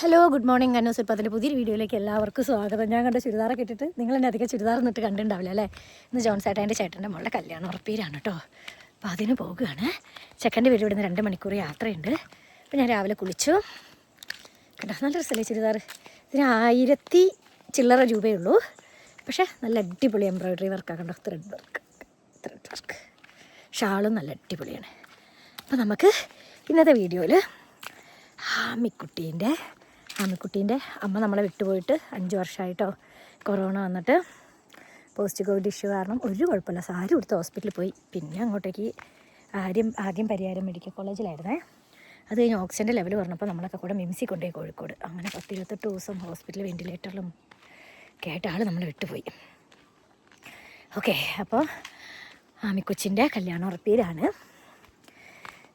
Hello good morning Annus പതിന്റെ പുതിയൊരു വീഡിയോയിലേക്ക് എല്ലാവർക്കും സ്വാഗതം. ഞാൻ കണ്ട ചുരിദാറൊക്കെ ഇട്ടിട്ട് നിങ്ങൾ എന്നെ അധികം ചുരിദാർ എന്നിട്ട് കണ്ടിട്ടുണ്ടാവില്ല അല്ലേ? ഇന്ന് ജോൺ ചേട്ടന്റെ ചേട്ടന്റെ മോളുടെ കല്യാണം ഉറപ്പീരാണ് കേട്ടോ. അപ്പോൾ അതിന് പോവുകയാണ്. ചെക്കന്റെ വീട് ഇവിടുന്ന് രണ്ട് മണിക്കൂർ യാത്രയുണ്ട്. അപ്പോൾ ഞാൻ രാവിലെ കുളിച്ചു. കണ്ടോ? നല്ല രസമല്ലേ ചുരിദാർ ഇതിന് ആയിരത്തി ചില്ലറ രൂപയേ ഉള്ളൂ പക്ഷേ നല്ല അടിപൊളി എംബ്രോയിഡറി വർക്കാണ് കണ്ടോ? ത്രെഡ് വർക്ക് ത്രെഡ് വർക്ക് ഷാളും നല്ല അടിപൊളിയാണ്. അപ്പോൾ നമുക്ക് ഇന്നത്തെ വീഡിയോയിൽ ആമിക്കുട്ടീന്റെ ആമിക്കുട്ടീന്റെ അമ്മ നമ്മളെ വിട്ടുപോയിട്ട് അഞ്ച് വർഷമായിട്ടോ കൊറോണ വന്നിട്ട് പോസ്റ്റ് കോവിഡ് ഇഷ്യൂ കാരണം ഒരു കുഴപ്പമില്ല. സാരി കൊടുത്ത് ഹോസ്പിറ്റലിൽ പോയി. പിന്നെ അങ്ങോട്ടേക്ക് ആദ്യം ആദ്യം പരിഹാരം മെഡിക്കൽ കോളേജിലായിരുന്നേ. അത് കഴിഞ്ഞ് ഓക്സിജന്റെ ലെവൽ പറഞ്ഞപ്പോൾ നമ്മളൊക്കെ കൂടെ മിംസി കൊണ്ടുപോയി കോഴിക്കോട്. അങ്ങനെ പത്ത് ഇരുപത്തെട്ട് ദിവസം ഹോസ്പിറ്റൽ വെന്റിലേറ്ററിലും കേട്ട ആൾ നമ്മൾ വിട്ടുപോയി. ഓക്കെ അപ്പോൾ ആമിക്കൊച്ചിന്റെ കല്യാണം ഉറപ്പിയിലാണ്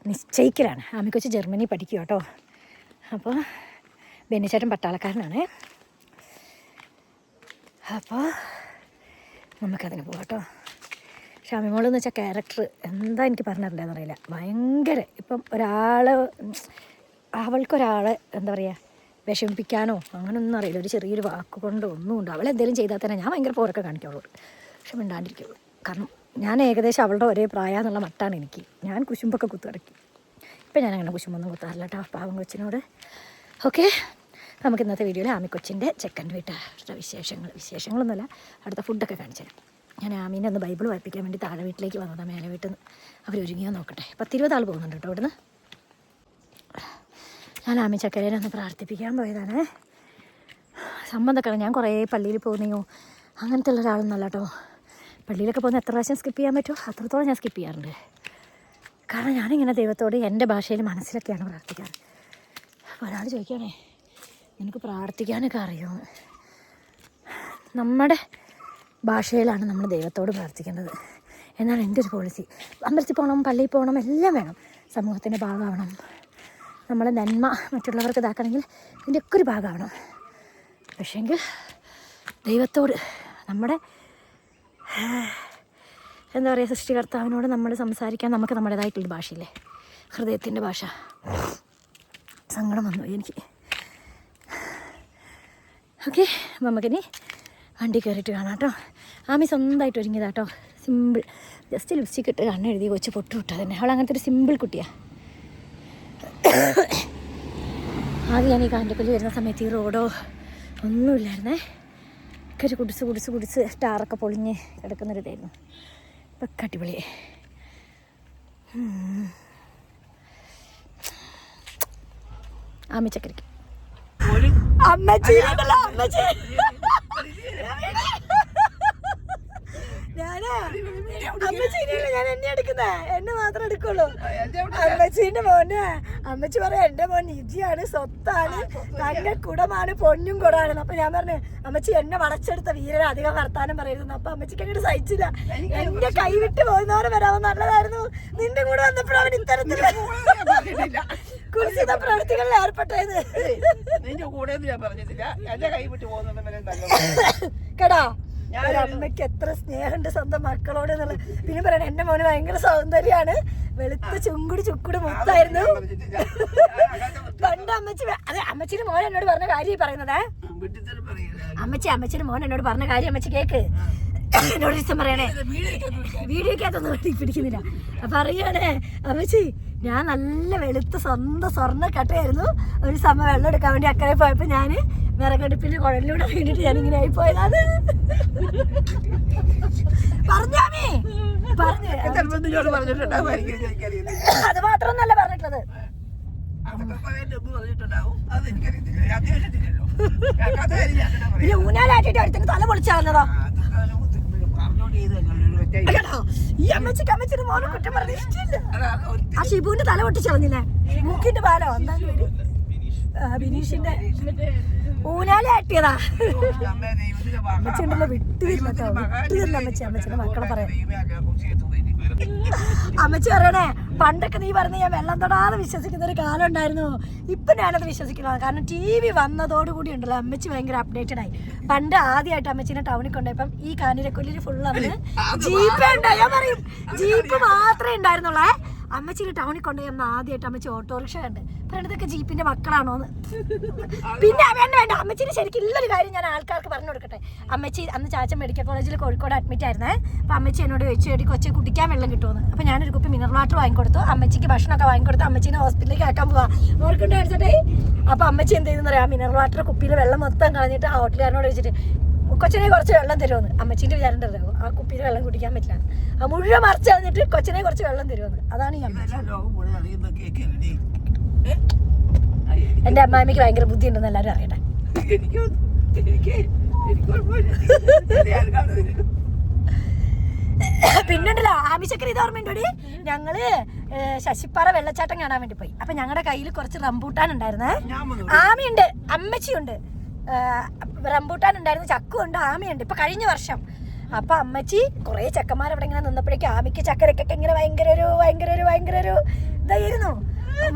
നിശ്ചയിക്കലാണ്. ആമിക്കൊച്ച് ജർമ്മനി പഠിക്കുക കേട്ടോ അപ്പോൾ ബെന്നിച്ചേട്ടൻ പട്ടാളക്കാരനാണ്. അപ്പോൾ നമുക്കതിന് പോകാം കേട്ടോ. ഷാമിമോൾ എന്ന് വെച്ചാൽ ക്യാരക്ടർ എന്താ എനിക്ക് പറഞ്ഞിട്ടുണ്ടെന്ന് അറിയില്ല ഭയങ്കര ഇപ്പം ഒരാൾ അവൾക്കൊരാളെ എന്താ പറയുക വിഷമിപ്പിക്കാനോ അങ്ങനൊന്നും അറിയില്ല. ഒരു ചെറിയൊരു വാക്ക് കൊണ്ടോ ഒന്നും ഉണ്ട് അവൾ എന്തെങ്കിലും ചെയ്താൽ തന്നെ ഞാൻ ഭയങ്കര പോരൊക്കെ കാണിക്കുള്ളൂ പക്ഷെ മിണ്ടാണ്ടിരിക്കുള്ളൂ. കാരണം ഞാൻ ഏകദേശം അവളുടെ ഒരേ പ്രായം എന്നുള്ള മട്ടാണ് എനിക്ക്. ഞാൻ കുശുമ്പൊക്കെ കുത്തിറക്കി. ഇപ്പം ഞാൻ അങ്ങനെ കുശുമ്പൊന്നും കുത്താറില്ല കേട്ടോ. പാവം കൊച്ചിനോട്. ഓക്കെ. നമുക്ക് ഇന്നത്തെ വീഡിയോയിൽ ആമിക്കൊച്ചിന്റെ ചെക്കന്റെ വീട്ടുകാരുടെ വിശേഷങ്ങൾ? വിശേഷങ്ങളൊന്നുമല്ല. അടുത്ത ഫുഡൊക്കെ കാണിച്ചു തരാം ഞാൻ ആമീനെ ഒന്ന് ബൈബിൾ വായിപ്പിക്കാൻ വേണ്ടി താഴെ വീട്ടിലേക്ക് വന്നതാണ് മേലെ വീട്ടിൽ നിന്ന് അവർ ഒരുങ്ങിയോ നോക്കട്ടെ. പത്തിരുപത് ആൾ പോകുന്നുണ്ട് കേട്ടോ ഇവിടുന്ന്. ഞാൻ ആമി ചക്കരേനെ ഒന്ന് പ്രാർത്ഥിപ്പിക്കാൻ പോയതാണ്. സംബന്ധമൊക്കെ ഞാൻ കുറേ പള്ളിയിൽ പോകുന്നെയോ അങ്ങനത്തെ ഉള്ള ഒരാളൊന്നല്ല കേട്ടോ. പള്ളിയിലൊക്കെ പോകുന്ന എത്ര പ്രാവശ്യം സ്കിപ്പ് ചെയ്യാൻ പറ്റുമോ? അത്രത്തോളം ഞാൻ സ്കിപ്പ് ചെയ്യാറുണ്ട്. കാരണം ഞാനിങ്ങനെ ദൈവത്തോട് എന്റെ ഭാഷയിൽ മനസ്സിലൊക്കെയാണ് പ്രാർത്ഥിക്കാറ്. അപ്പോൾ ഒരാൾ ചോദിക്കുകയാണേ നിനക്ക് പ്രാർത്ഥിക്കാനൊക്കെ അറിയുമോ നമ്മുടെ ഭാഷയിലാണ് നമ്മൾ ദൈവത്തോട് പ്രാർത്ഥിക്കേണ്ടത്. എന്നാണ് എന്റെ ഒരു പോളിസി അമ്പലത്തിൽ പോകണം പള്ളിയിൽ പോകണം എല്ലാം വേണം. സമൂഹത്തിന്റെ ഭാഗമാവണം. നമ്മളെ നന്മ മറ്റുള്ളവർക്ക് ഇതാക്കണമെങ്കിൽ ഇതിന്റെയൊക്കെ ഒരു ഭാഗമാവണം. പക്ഷേങ്കിൽ ദൈവത്തോട് നമ്മുടെ എന്താ പറയുക സൃഷ്ടികർത്താവിനോട് നമ്മൾ സംസാരിക്കാൻ നമുക്ക് നമ്മുടേതായിട്ടുള്ള ഭാഷയില്ലേ? ഹൃദയത്തിന്റെ ഭാഷ. സങ്കടം വന്നു എനിക്ക്. ഓക്കെ നമുക്കിനി വണ്ടി കയറിയിട്ട് കാണാം കേട്ടോ ആമി സ്വന്തമായിട്ട് ഒരുങ്ങിയതാ കേട്ടോ സിമ്പിൾ ജസ്റ്റ് ലിപ്സ്റ്റിക് ഇട്ട് കണ്ണെഴുതി കൊച്ചു പൊട്ടു വിട്ടത് തന്നെ. അവൾ അങ്ങനത്തെ ഒരു സിമ്പിൾ കുട്ടിയാണ് ആദ്യം ഞാൻ ഈ കാന്റെപ്പള്ളി വരുന്ന സമയത്ത് ഈ റോഡോ ഒന്നുമില്ലായിരുന്നേ ഒക്കെ ഒരു കുടിച്ച് കുടിച്ച് കുടിച്ച് സ്റ്റാറൊക്കെ പൊളിഞ്ഞ് കിടക്കുന്നൊരിതായിരുന്നു ഇപ്പം അടിപൊളി ഉം. ആമിച്ചക്കരിക്ക് അമ്മച്ചി അമ്മച്ചി. ഞാൻ? അമ്മച്ചീനെയല്ല ഞാൻ എന്നെ എടുക്കുന്നേ. എന്നെ മാത്രം എടുക്കുള്ളൂ. അമ്മച്ചീന്റെ മോനെ. അമ്മച്ചി പറയാ എന്റെ മോൻ നിധിയാണ് സ്വത്താണ് തന്റെ കുടമാണ് പൊന്നും കുടമാണ് അപ്പൊ ഞാൻ പറഞ്ഞു അമ്മച്ചി എന്നെ വളച്ചെടുത്ത വീരനെ അധികം വർത്താനം പറയുന്നു അപ്പൊ അമ്മച്ചിക്ക് അങ്ങോട്ട് സഹിച്ചില്ല. എന്റെ കൈ വിട്ട് പോകുന്നവരെ വരാൻ നല്ലതായിരുന്നു. നിന്റെ കൂടെ വന്നപ്പോഴും അവൻ ഇത്തരത്തിൽ കുറിച്ചിത പ്രവൃത്തികളിൽ ഏർപ്പെട്ടത് നിന്റെ കൂടെ ഞാൻ പറഞ്ഞിട്ടില്ല. എന്റെ കൈ വിട്ട് പോകുന്നത് വരെ നല്ലത് അമ്മയ്ക്ക് എത്ര സ്നേഹമുണ്ട് സ്വന്തം മക്കളോട് എന്നുള്ള. പിന്നെ പറയണ എന്റെ മോന് ഭയങ്കര സൗന്ദര്യാണ്. വെളുത്ത ചുങ്കുടി ചുക്കുടി മുത്തായിരുന്നു. പണ്ട് അമ്മച്ചി അതെ അമ്മച്ചിയുടെ മോൻ എന്നോട് പറഞ്ഞ കാര്യം പറയുന്നതേ. അമ്മച്ചി അമ്മച്ചിന് മോൻ എന്നോട് പറഞ്ഞ കാര്യം അമ്മച്ചി കേക്ക്. എന്നോട് ഇഷ്ടം പറയണേ. വീഡിയോക്കകത്തൊന്നും പിടിക്കുന്നില്ല. അപ്പൊ അറിയണേ അമ്മച്ചി ഞാൻ നല്ല വെളുത്ത സ്വന്തം സ്വർണ കട്ടയായിരുന്നു ഒരു സമയം വെള്ളം എടുക്കാൻ വേണ്ടി അക്കരെ പോയപ്പോ ഞാൻ വിറകടുപ്പിൽ കുഴലിലൂടെ വീണിട്ട് ഞാൻ ഇങ്ങനെ ആയി പോയതാണ് പറഞ്ഞാമേ പറഞ്ഞു. അത് മാത്രമൊന്നല്ല പറഞ്ഞിട്ടുള്ളത്. ഊഞ്ഞാലാട്ടിട്ട് അടുത്തിന് തല ഈ അമ്മച്ചിയുടെ മോനെ കുറ്റം പറഞ്ഞ ഇഷ്ടമില്ല. ആ ഷിബുവിന്റെ തല പൊട്ടിച്ച് കളഞ്ഞില്ലേ? മൂക്കിന്റെ പാലോ? എന്താ ബിനീഷിന്റെ. ഊനാലെ ആട്ടിയതാ അമ്മേ ദൈവത്തിന്റെ മഹാ- അമ്മച്ചി കേട്ടോ അമ്മച്ചിന്റെ മക്കളെ പറയാം. അമ്മച്ചി പറയണേ പണ്ടൊക്കെ നീ പറഞ്ഞ ഞാൻ വെള്ളം തൊടാതെ വിശ്വസിക്കുന്ന ഒരു കാലം ഉണ്ടായിരുന്നു. ഇപ്പൊ ഞാനത് വിശ്വസിക്കുന്നത് കാരണം ടി വി വന്നതോടുകൂടി ഉണ്ടല്ലോ അമ്മച്ചി ഭയങ്കര അപ്ഡേറ്റഡ് ആയി. പണ്ട് ആദ്യമായിട്ട് അമ്മച്ചിനെ ടൗണിൽ കൊണ്ടുപോയപ്പം ഈ കാനിരക്കൊല്ലിൽ ഫുൾ അന്ന് ജീപ്പ് ഉണ്ടായി ഞാൻ പറയും ജീപ്പ് മാത്രമേ ഉണ്ടായിരുന്നുള്ളേ. അമ്മച്ചിയിൽ ടൗണിൽ കൊണ്ടുപോയി അമ്മ ആദ്യമായിട്ട് അമ്മച്ചി ഓട്ടോറിക്ഷ കണ്ട്. പറയണതൊക്കെ ജീപ്പിന്റെ മക്കളാണോ പിന്നെ വേണ്ട വേണ്ട. അമ്മച്ചിന് ശരിക്കും ഇല്ലൊരു കാര്യം ഞാൻ ആൾക്കാർക്ക് പറഞ്ഞു കൊടുക്കട്ടെ. അമ്മച്ചി അന്ന് ചാച്ച മെഡിക്കൽ കോളേജിൽ കോഴിക്കോട് അഡ്മിറ്റ് ആയിരുന്നേ. അപ്പൊ അമ്മച്ചി എന്നോട് ചോദിച്ചു എടി കൊച്ചെ കുടിക്കാൻ വെള്ളം കിട്ടുമെന്ന് അപ്പൊ ഞാനൊരു കുപ്പി മിനറൽ വാട്ടർ വാങ്ങിക്കൊടുത്തു. അമ്മച്ചിക്ക് ഭക്ഷണമൊക്കെ വാങ്ങിക്കൊടുത്തു. അമ്മച്ചിനെ ഹോസ്പിറ്റലിലേക്ക് ആക്കാൻ പോവാ. ഓർക്കുണ്ടായിരുന്നേ അപ്പൊ അമ്മച്ചി എന്ത് ചെയ്തെന്ന് പറയാം മിനറൽ വാട്ടർ കുപ്പിയിൽ വെള്ളം മൊത്തം കളഞ്ഞിട്ട് ആ ഹോട്ടലുകാരനോട് വെച്ചിട്ട് കൊച്ചിനെ കുറച്ച് വെള്ളം തരുമെന്ന്. അമ്മച്ചീന്റെ വിചാരം ആ കുപ്പിയിൽ വെള്ളം കുടിക്കാൻ പറ്റില്ല ആ മുഴുവൻ മറിച്ച് കളഞ്ഞിട്ട് കൊച്ചിനെ കുറച്ച് വെള്ളം തരുമെന്ന്. അതാണ് ഈ എന്റെ അമ്മായിമ്മയ്ക്ക് ഭയങ്കര ബുദ്ധിയുണ്ടെന്ന് എല്ലാവരും അറിയട്ടെ. പിന്നുണ്ടല്ലോ ആമിശക്കര ഇത് ഓർമ്മയുണ്ടോടി ഞങ്ങൾ ശശിപ്പാറ വെള്ളച്ചാട്ടം കാണാൻ വേണ്ടി പോയി. അപ്പൊ ഞങ്ങളുടെ കയ്യിൽ കുറച്ച് റംബൂട്ടാൻ ഉണ്ടായിരുന്നേ. ആമിയുണ്ട് അമ്മച്ചിയുണ്ട്. റംബൂട്ടാൻ ഉണ്ടായിരുന്നു ചക്കും ഉണ്ട് ആമയുണ്ട്. ഇപ്പൊ കഴിഞ്ഞ വർഷം. അപ്പൊ അമ്മച്ചി കൊറേ ചക്കന്മാർ അവിടെ ഇങ്ങനെ നിന്നപ്പോഴേക്കും ആമിക്ക് ചക്കരക്കൊക്കെ ഇങ്ങനെ ഭയങ്കര ഒരു ഭയങ്കര ഒരു ഭയങ്കര ഒരു ഇതായിരുന്നു.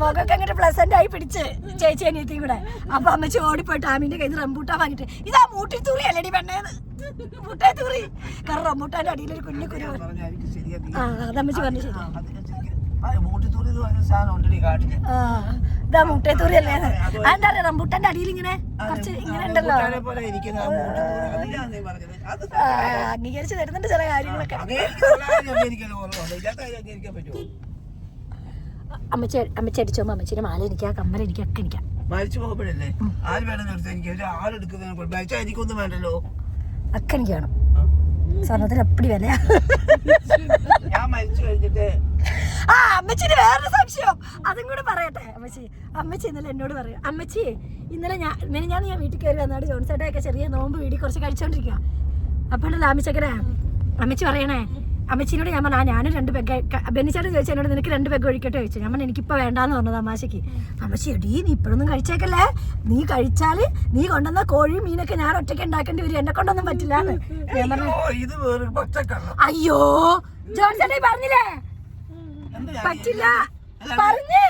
മുഖമൊക്കെ അങ്ങനെ പ്ലസന്റ് ആയി പിടിച്ച് ചേച്ചി അനിയത്തിയും കൂടെ. അപ്പൊ അമ്മച്ചി ഓടിപ്പോയിട്ട് ആമിന്റെ കയ്യിൽ റംബൂട്ടാൻ വാങ്ങിട്ട് ഇതാ മൂട്ടി തൂറി അല്ലടി പെണ്ണേന്ന് മുട്ടേ തൂറി കാരണം റംബൂട്ടാന്റെ അടിയിൽ ഒരു കുഞ്ഞു കുരു. ആ അതമ്മച്ചി പറഞ്ഞു ശരി ആ ഇതാ മുട്ടേ തൂറി അല്ലേ അതെന്താ പറയാ റംബൂട്ടാന്റെ അടിയിൽ ഇങ്ങനെ കുറച്ച് ഇങ്ങനെ ഉണ്ടല്ലോ. അംഗീകരിച്ച് തരുന്നുണ്ട് ചില കാര്യങ്ങളൊക്കെ? അമ്മച്ചി അമ്മച്ചി അടിച്ചോ അമ്മച്ചിന്റെ മാല എനിക്കാ കമ്മൽ എനിക്കൊക്കെ എനിക്കാ. മരിച്ചു പോകുമ്പോഴല്ലേ ആര് വേണമെന്ന് നിർത്തി എനിക്ക് ഒരു ആളെടുക്കുന്നതിനെ കുഴപ്പം മരിച്ചാൽ എനിക്കൊന്നും വേണ്ടല്ലോ. ഒക്കെ എനിക്ക് വേണം. സ്വർണത്തിന് എപ്പടി വിലയാ. ഞാൻ മരിച്ചു കഴിഞ്ഞിട്ട് ആ അമ്മച്ചിന് വേറൊരു സംശയം. അതും കൂടെ പറയട്ടെ അമ്മച്ചി. അമ്മച്ചി ഇന്നലെ എന്നോട് പറയും അമ്മച്ചി ഇന്നലെ ഞാൻ ഞാൻ ഞാൻ വീട്ടിൽ കയറി വന്നാട് ജോൺസേട്ടയൊക്കെ ചെറിയ നോമ്പ് വീടി കുറച്ച് കഴിച്ചോണ്ടിരിക്കുക അപ്പോഴല്ലോ അമ്മച്ചക്കരെ അമ്മച്ചി പറയണേ അമ്മച്ചിനോട് ഞാൻ പറഞ്ഞു ആ ഞാനും രണ്ട് പെഗ് ബെന്നിച്ചാട്ടൻ ചോദിച്ചു എന്നോട് നിനക്ക് രണ്ട് പെഗ് ഒഴിക്കട്ടെ ചോദിച്ചു. ഞാൻ പറഞ്ഞു എനിക്കിപ്പോൾ വേണ്ടാന്ന് പറഞ്ഞത് അമ്മാശയ്ക്ക് അമ്മച്ചി എടീ നീ ഇപ്പോഴൊന്നും കഴിച്ചേക്കല്ലേ? നീ കഴിച്ചാൽ നീ കൊണ്ടുവന്ന കോഴി മീനൊക്കെ ഞാൻ ഒറ്റയ്ക്ക് ഉണ്ടാക്കേണ്ടി വരും. എന്നെ കൊണ്ടൊന്നും പറ്റില്ല പറഞ്ഞു അയ്യോ ജോൺസേട്ടൻ പറഞ്ഞില്ലേ? പറ്റില്ല. പറഞ്ഞ്.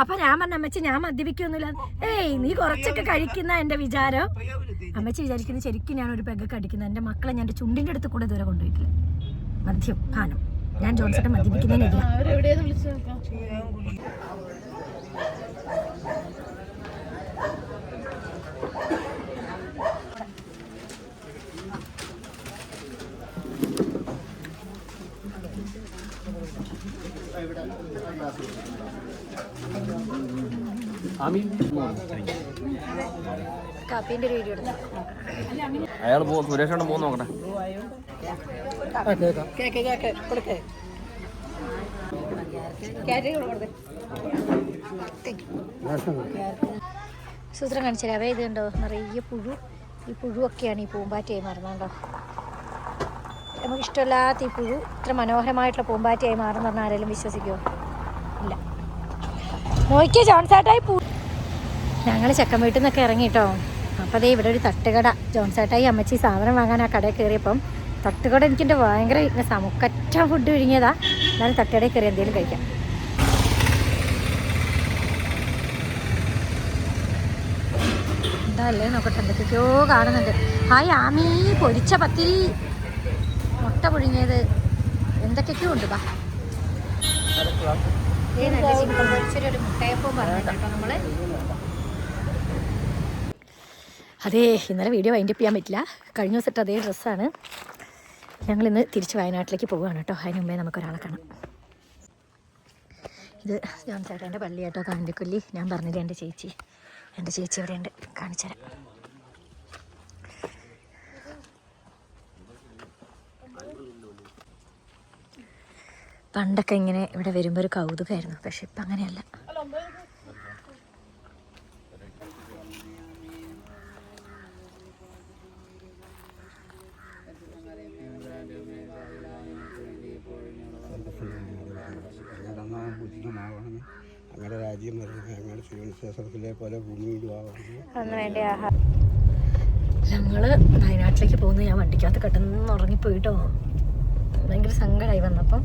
അപ്പൊ ഞാൻ പറഞ്ഞ അമ്മച്ചി ഞാൻ മദ്യപിക്കൊന്നുമില്ല ഏയ് നീ കുറച്ചൊക്കെ കഴിക്കുന്ന എന്റെ വിചാരം. അമ്മച്ചി വിചാരിക്കുന്നത് ശരിക്കും ഞാൻ ഒരു പെഗൊക്കെ അടിക്കുന്നത് എന്റെ മക്കളെ ഞാൻ എന്റെ ചുണ്ടിന്റെ അടുത്ത് കൂടെ ദൂരെ കൊണ്ടുപോയിട്ടില്ല. മദ്യം പാനം ഞാൻ ജോൺസിന്റെ മദ്യപിക്കുന്നതിനെതിരെ ചീരൻകുഴി. കാപ്പീന്റെ ഒരു വീഡിയോ എടുത്തു അയാൾ പോ സുരേഷ് പോകുന്ന നോക്കട്ടെ. സൂത്രം കാണിച്ചാൽ അവ ഇത് കണ്ടോ? നിറയെ പുഴു. ഈ പുഴുവൊക്കെയാണ് ഈ പൂമ്പാറ്റയായി മാറുന്നുണ്ടോ നമുക്ക് ഇഷ്ടമില്ലാത്ത ഈ പുഴു ഇത്ര മനോഹരമായിട്ടുള്ള പൂമ്പാറ്റയായി മാറുന്ന പറഞ്ഞാൽ ആരെങ്കിലും വിശ്വസിക്കുമോ ഇല്ല. നോക്കിയേ ജോൺസാട്ടായി പൂ ഞങ്ങൾ ചെക്കൻ വീട്ടിൽ നിന്നൊക്കെ ഇറങ്ങിയിട്ടോ അപ്പോൾ അതേ ഇവിടെ ഒരു തട്ടുകട. ജോൺസാട്ടായി അമ്മച്ചി സാധനം വാങ്ങാൻ ആ കടയിൽ കയറിയപ്പം തട്ടുകട എനിക്കെന്റെ ഭയങ്കര വീക്ക്നെസ്സാണ് മുക്കറ്റ ഫുഡ് വിഴുങ്ങിയതാ. എന്നാലും തട്ടുകടയിൽ കയറി എന്തെങ്കിലും കഴിക്കാം. എന്താ അല്ലേ നോക്കട്ടെ എന്തൊക്കെയോ കാണുന്നുണ്ട്. ഹായ് ആമീ പൊരിച്ച പത്തിരി. മുട്ട പുഴുങ്ങിയത്. എന്തൊക്കെയൊക്കെയോ ഉണ്ട് ബാ. നമ്മൾ. അതേ ഇന്നലെ വീഡിയോ വൈൻഡപ്പ് ചെയ്യാൻ പറ്റില്ല. കഴിഞ്ഞ ദിവസത്തെ അതേ ഡ്രസ്സാണ്. ഞങ്ങൾ ഇന്ന് തിരിച്ച് വയനാട്ടിലേക്ക് പോവുകയാണ് കേട്ടോ. അതിന് മുമ്പേ നമുക്കൊരാളെ കാണാം. ഇത് ജോൺ ചേട്ടന്റെ പള്ളി കേട്ടോ കാണ്ടിക്കൊല്ലി ഞാൻ പറഞ്ഞില്ല എന്റെ ചേച്ചി. എന്റെ ചേച്ചി ഇവിടെ കാണിച്ചു കാണിച്ചുതരാം. പണ്ടൊക്കെ ഇങ്ങനെ ഇവിടെ വരുമ്പോൾ ഒരു കൗതുകമായിരുന്നു. പക്ഷെ ഇപ്പം അങ്ങനെയല്ല. ഞങ്ങൾ വയനാട്ടിലേക്ക് പോകുന്നു ഞാൻ വണ്ടിക്കകത്ത് കിടന്ന് ഉറങ്ങിപ്പോയിട്ടോ ഭയങ്കര സങ്കടമായി വന്നപ്പം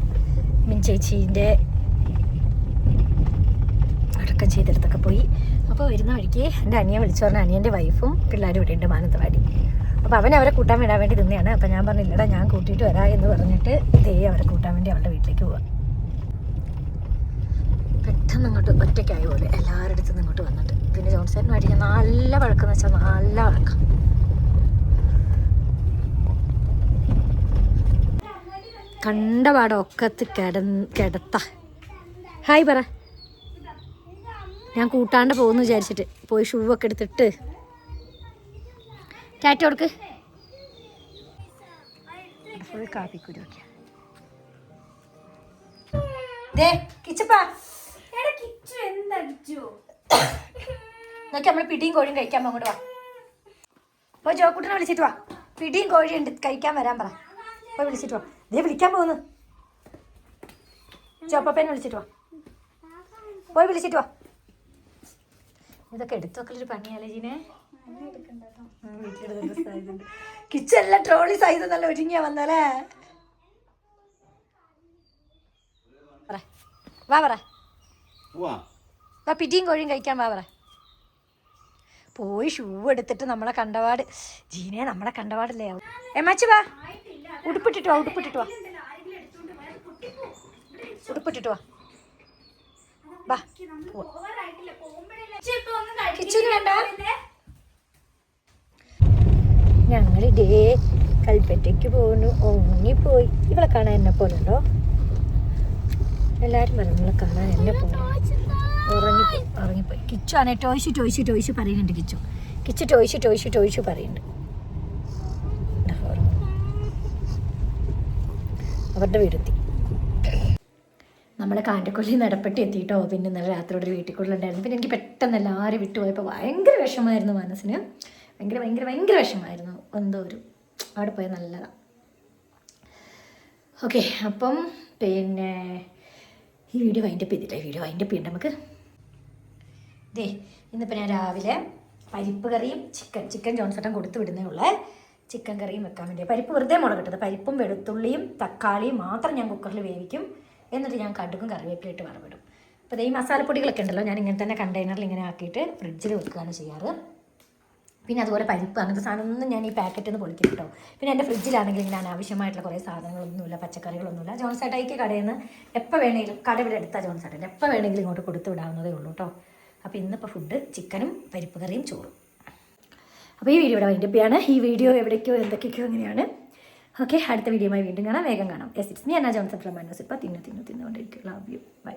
മിൻ ചേച്ചീന്റെ അടക്കം ചെയ്തെടുത്തൊക്കെ പോയി. അപ്പോൾ വരുന്ന വഴിക്ക് എന്റെ അനിയൻ വിളിച്ചു പറഞ്ഞ അനിയന്റെ വൈഫും പിള്ളേരും ഇവിടെ ഉണ്ട് മാനന്തവാടി. അപ്പോൾ അവൻ അവരെ കൂട്ടാൻ വിടാൻ വേണ്ടി നിന്നെയാണ് അപ്പോൾ ഞാൻ പറഞ്ഞില്ലടാ ഞാൻ കൂട്ടിയിട്ട് വരാം എന്ന് പറഞ്ഞിട്ട് ദേ അവരെ കൂട്ടാൻ വേണ്ടി അവളുടെ വീട്ടിലേക്ക് പോവാം. പെട്ടെന്ന് ഇങ്ങോട്ട് ഒറ്റയ്ക്കായ പോലെ എല്ലാവരുടെ അടുത്തും ഇങ്ങോട്ട് വന്നിട്ട്. പിന്നെ ജോൺസേട്ടനുമായിട്ട് ഞാൻ നല്ല വഴക്കെന്ന് വെച്ചാൽ നല്ല വഴക്കം. കണ്ട പാടം ഒക്കത്ത് കിട കിടത്ത. ഹായ് പറ. ഞാൻ കൂട്ടാണ്ട് പോകുന്നു വിചാരിച്ചിട്ട് പോയി ഷൂ ഒക്കെ എടുത്തിട്ട്. ടാറ്റ കൊടുക്ക്. ഫുൾ കാപ്പിക്കുരു ഒക്കെ. ദേ കിച്ചപ്പാ. നോക്കി നമ്മൾ പിടിയും കോഴിയും കഴിക്കാൻ അങ്ങോട്ട് വാ. പോയി ജോക്കുട്ടിനെ വിളിച്ചിട്ട് വാ. പിടിയും കോഴിയും ഉണ്ട് കഴിക്കാൻ വരാൻ പറ. പോയി വിളിച്ചിട്ട് വാ. ദേ വിളിക്കാൻ പോകുന്നു ചോപ്പപ്പേനെ വിളിച്ചിട്ട് വാ. പോയി വിളിച്ചിട്ട് വാ. ഇതൊക്കെ എടുത്തു വെക്കലൊരു പണിയാലേ ജീനെ. കിച്ചണിലെ ട്രോളി സൈസ് നല്ല ഒരുങ്ങിയ വന്നല്ലേ? പറ. വാ പറ. വാ പിടിയും കോഴിയും കഴിക്കാൻ വാ പറ. പോയി ഷൂ എടുത്തിട്ട് നമ്മളെ കണ്ടപാട്. ജീനെ നമ്മളെ കണ്ടപാടല്ലേ? എമ്മച്ചു വാ. ഉടുപ്പിട്ടിട്ട് വാ ഉടുപ്പിട്ടിട്ട് ഉടുപ്പിട്ടിട്ട് വാ. കൽപ്പറ്റയ്ക്ക് പോകുന്നു ഉറങ്ങിപ്പോയി. ഇവളെ കാണാൻ എന്നെ പോലെ ഉണ്ടോ എല്ലാവരും പറഞ്ഞു കാണാൻ എന്നെ പോയി ഉറങ്ങിപ്പോയി ഉറങ്ങിപ്പോയി. കിച്ചു ആണ് ടോയ്സ് ടോയ്സ് ടോയ്സ് പറയുന്നുണ്ട് Kichu. Kichu toys toys toys പറയുന്നുണ്ട് ദാ ഉറങ്ങുന്നു. അവരുടെ വീടെത്തി. നമ്മൾ കാണ്ടക്കൊല്ലി നടപ്പെട്ടി എത്തിയിട്ടോ പിന്നെ ഇന്നലെ രാത്രി ഒരു വീട്ടിക്കുള്ളുണ്ടായിരുന്നു പിന്നെ എനിക്ക് പെട്ടെന്ന് എല്ലാവരും വിട്ടുപോയപ്പോൾ ഭയങ്കര വിഷമമായിരുന്നു മനസ്സിന്. ഭയങ്കര ഭയങ്കര ഭയങ്കര വിഷമമായിരുന്നു. എന്തോ ഒരു അവിടെ പോയാൽ നല്ലതാണ് ഓക്കെ അപ്പം പിന്നെ ഈ വീഡിയോ വൈൻഡപ്പ് ചെയ്തില്ല? വീഡിയോ വൈൻഡപ്പ് ചെയ്യണ്ട നമുക്ക്. ദേ ഇന്നിപ്പോൾ ഞാൻ രാവിലെ പരിപ്പ് കറിയും ചിക്കൻ ചിക്കൻ ജോൺസട്ടൻ കൊടുത്തു വിടുന്നേ ഉള്ളേ. ചിക്കൻ കറിയും വെക്കാൻ വേണ്ടി പരിപ്പ് വെറുതെ മുളകിട്ടത് പരിപ്പും വെളുത്തുള്ളിയും തക്കാളിയും മാത്രം ഞാൻ കുക്കറിൽ വേവിക്കും. എന്നിട്ട് ഞാൻ കടുക്കും കറിവേപ്പിലിട്ട് വറവിടും. അപ്പോൾ ഈ മസാലപ്പൊടികളൊക്കെ ഉണ്ടല്ലോ ഞാൻ ഇങ്ങനെ തന്നെ കണ്ടെയ്നറിൽ ഇങ്ങനെ ആക്കിയിട്ട് ഫ്രിഡ്ജിൽ വെക്കുകയാണ് ചെയ്യാറ്. പിന്നെ അതുപോലെ പരിപ്പ് അങ്ങനത്തെ സാധനമൊന്നും ഞാൻ ഈ പാക്കറ്റിൽ നിന്ന് പൊളിക്കും കേട്ടോ പിന്നെ എന്റെ ഫ്രിഡ്ജിലാണെങ്കിൽ ഞാൻ ആവശ്യമായിട്ടുള്ള കുറേ സാധനങ്ങളൊന്നുമില്ല പച്ചക്കറികളൊന്നുമില്ല. ജോൺസേട്ടായിക്ക് കടയിൽ നിന്ന് എപ്പോൾ വേണമെങ്കിലും കട ഇവിടെ എടുത്താൽ ജോൺസേട്ടന്റെ. എപ്പോൾ വേണമെങ്കിലും ഇങ്ങോട്ട് കൊടുത്തു വിടാവുന്നതേ ഉള്ളൂ കേട്ടോ അപ്പോൾ ഇന്നിപ്പോൾ ഫുഡ് ചിക്കനും പരിപ്പ് കറിയും ചോറും. അപ്പോൾ ഈ വീഡിയോ ഇവിടെ വൈൻഡപ്പിയാണ് ഈ വീഡിയോ എവിടേക്കോ എന്തൊക്കെയൊക്കെയോ അങ്ങനെയാണ് ഓക്കെ അടുത്ത വീഡിയോയുമായി വീണ്ടും കാണാം. വേഗം കാണാം. Yes it's me Anna Johnson from Manos ഇപ്പം തിന്നു തിന്നു തിന്നുകൊണ്ടിരിക്കും ലവ് യു ബൈ